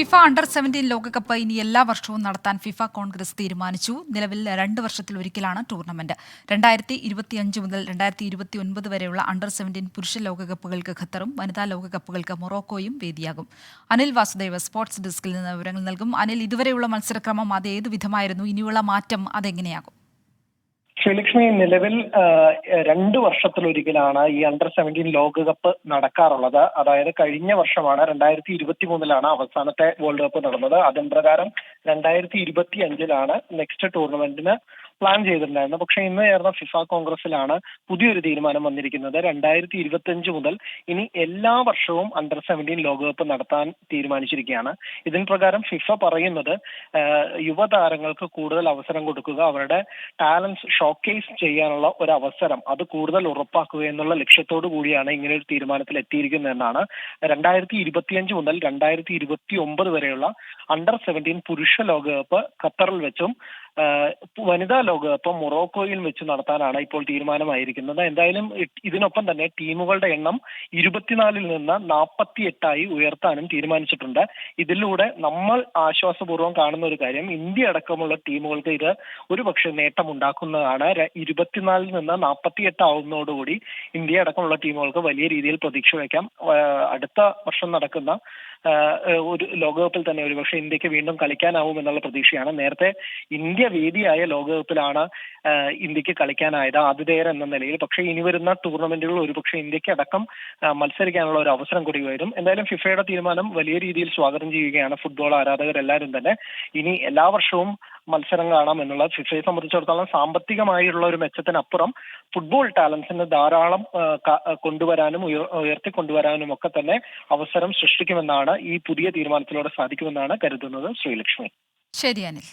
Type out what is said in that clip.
FIFA under seventeen ലോകകപ്പ് ഇനി എല്ലാ വർഷവും നടത്താൻ ഫിഫ കോൺഗ്രസ് തീരുമാനിച്ചു. നിലവിൽ രണ്ട് വർഷത്തിൽ ഒരിക്കലാണ് ടൂർണമെന്റ്. രണ്ടായിരത്തി ഇരുപത്തിയഞ്ച് മുതൽ രണ്ടായിരത്തി ഇരുപത്തി ഒൻപത് വരെയുള്ള അണ്ടർ സെവന്റീൻ പുരുഷ ലോകകപ്പുകൾക്ക് ഖത്തറും വനിതാ ലോകകപ്പുകൾക്ക് മൊറോക്കോയും വേദിയാകും. അനിൽ വാസുദേവ് സ്പോർട്സ് ഡെസ്കിൽ നിന്ന് വിവരങ്ങൾ നൽകും. അനിൽ ഇതുവരെയുള്ള മത്സരക്രമം അത് ഏതു വിധമായിരുന്നു? ഇനിയുള്ള മാറ്റം അതെങ്ങനെയാകും? ശ്രീലക്ഷ്മി നിലവിൽ രണ്ട് വർഷത്തിലൊരിക്കലാണ് ഈ അണ്ടർ സെവന്റീൻ ലോകകപ്പ് നടക്കാറുള്ളത്. അതായത് കഴിഞ്ഞ വർഷമാണ് രണ്ടായിരത്തി ഇരുപത്തി മൂന്നിലാണ് അവസാനത്തെ വേൾഡ് കപ്പ് നടന്നത്. അതിൻ പ്രകാരം രണ്ടായിരത്തി ഇരുപത്തി അഞ്ചിലാണ് നെക്സ്റ്റ് ടൂർണമെന്റിന് പ്ലാൻ ചെയ്തിട്ടുണ്ടായിരുന്നു. പക്ഷേ ഇന്ന് ചേർന്ന ഫിഫ കോൺഗ്രസിലാണ് പുതിയൊരു തീരുമാനം വന്നിരിക്കുന്നത്. രണ്ടായിരത്തി ഇരുപത്തി അഞ്ച് മുതൽ ഇനി എല്ലാ വർഷവും അണ്ടർ സെവന്റീൻ ലോകകപ്പ് നടത്താൻ തീരുമാനിച്ചിരിക്കുകയാണ്. ഇതിൻ പ്രകാരം ഫിഫ പറയുന്നത് യുവതാരങ്ങൾക്ക് കൂടുതൽ അവസരം കൊടുക്കുക അവരുടെ ടാലൻസ് ഷോക്കേസ് ചെയ്യാനുള്ള ഒരു അവസരം അത് കൂടുതൽ ഉറപ്പാക്കുക എന്നുള്ള ലക്ഷ്യത്തോടു കൂടിയാണ് ഇങ്ങനെ ഒരു തീരുമാനത്തിൽ എത്തിയിരിക്കുന്നതെന്നാണ് രണ്ടായിരത്തി ഇരുപത്തിയഞ്ച് മുതൽ രണ്ടായിരത്തി ഇരുപത്തി ഒമ്പത് വരെയുള്ള അണ്ടർ സെവന്റീൻ പുരുഷ ലോകകപ്പ് ഖത്തറിൽ വെച്ചും വനിതാ ലോകകപ്പ് മൊറോക്കോയിൽ വെച്ച് നടത്താനാണ് ഇപ്പോൾ തീരുമാനമായിരിക്കുന്നത്. എന്തായാലും ഇതിനൊപ്പം തന്നെ ടീമുകളുടെ എണ്ണം ഇരുപത്തിനാലിൽ നിന്ന് നാൽപ്പത്തി എട്ടായി ഉയർത്താനും തീരുമാനിച്ചിട്ടുണ്ട്. ഇതിലൂടെ നമ്മൾ ആശ്വാസപൂർവം കാണുന്ന ഒരു കാര്യം ഇന്ത്യ അടക്കമുള്ള ടീമുകൾക്ക് ഇത് ഒരു പക്ഷേ നേട്ടമുണ്ടാക്കുന്നതാണ് ഇരുപത്തിനാലിൽ നിന്ന് നാൽപ്പത്തി എട്ട് ആവുന്നതോടുകൂടി ഇന്ത്യ അടക്കമുള്ള ടീമുകൾക്ക് വലിയ രീതിയിൽ പ്രതീക്ഷ വയ്ക്കാം. അടുത്ത വർഷം നടക്കുന്ന ഒരു ലോകകപ്പിൽ തന്നെ ഒരുപക്ഷെ ഇന്ത്യയ്ക്ക് വീണ്ടും കളിക്കാനാവും എന്നുള്ള പ്രതീക്ഷയാണ്. നേരത്തെ ഇന്ത്യ വേദിയായ ലോകകപ്പിലാണ് ഇന്ത്യയ്ക്ക് കളിക്കാനായത് ആതിഥേയർ എന്ന നിലയിൽ. പക്ഷേ ഇനി വരുന്ന ടൂർണമെന്റുകൾ ഒരുപക്ഷെ ഇന്ത്യയ്ക്ക് അടക്കം മത്സരിക്കാനുള്ള ഒരു അവസരം കൂടി വരും. എന്തായാലും ഫിഫയുടെ തീരുമാനം വലിയ രീതിയിൽ സ്വാഗതം ചെയ്യുകയാണ് ഫുട്ബോൾ ആരാധകരെല്ലാവരും തന്നെ. ഇനി എല്ലാ വർഷവും മത്സരം കാണാം എന്നുള്ള ഫിഫയെ സംബന്ധിച്ചിടത്തോളം സാമ്പത്തികമായിട്ടുള്ള ഒരു മെച്ചത്തിനപ്പുറം ഫുട്ബോൾ ടാലൻസിന് ധാരാളം കൊണ്ടുവരാനും ഉയർത്തിക്കൊണ്ടുവരാനും ഉയർത്തി കൊണ്ടുവരാനും ഒക്കെ തന്നെ അവസരം സൃഷ്ടിക്കുമെന്നാണ് ഈ പുതിയ തീരുമാനത്തിലൂടെ സാധിക്കുമെന്നാണ് കരുതുന്നത് ശ്രീലക്ഷ്മി. ശരി അനിൽ.